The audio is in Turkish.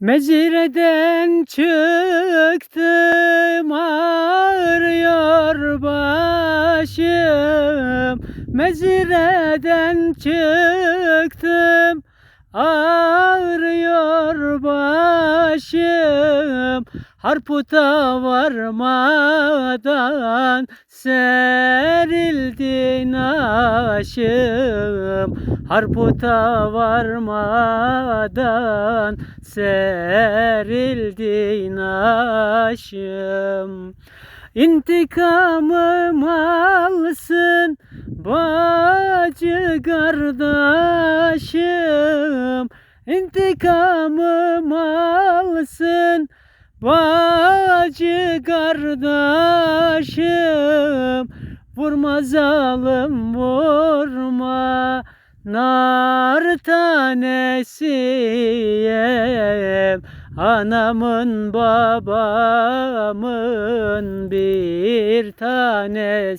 Mezireden çıktım ağrıyor başım. Mezireden çıktım ağrıyor başım. Harputa varmadan serildi naşım Harputa varmadan serildi naşım İntikamım alsın bacı kardeşim İntikamım alsın bacı kardeşim Vurma zalim vurma. Nar tanesiyim Anamın babamın bir tanesi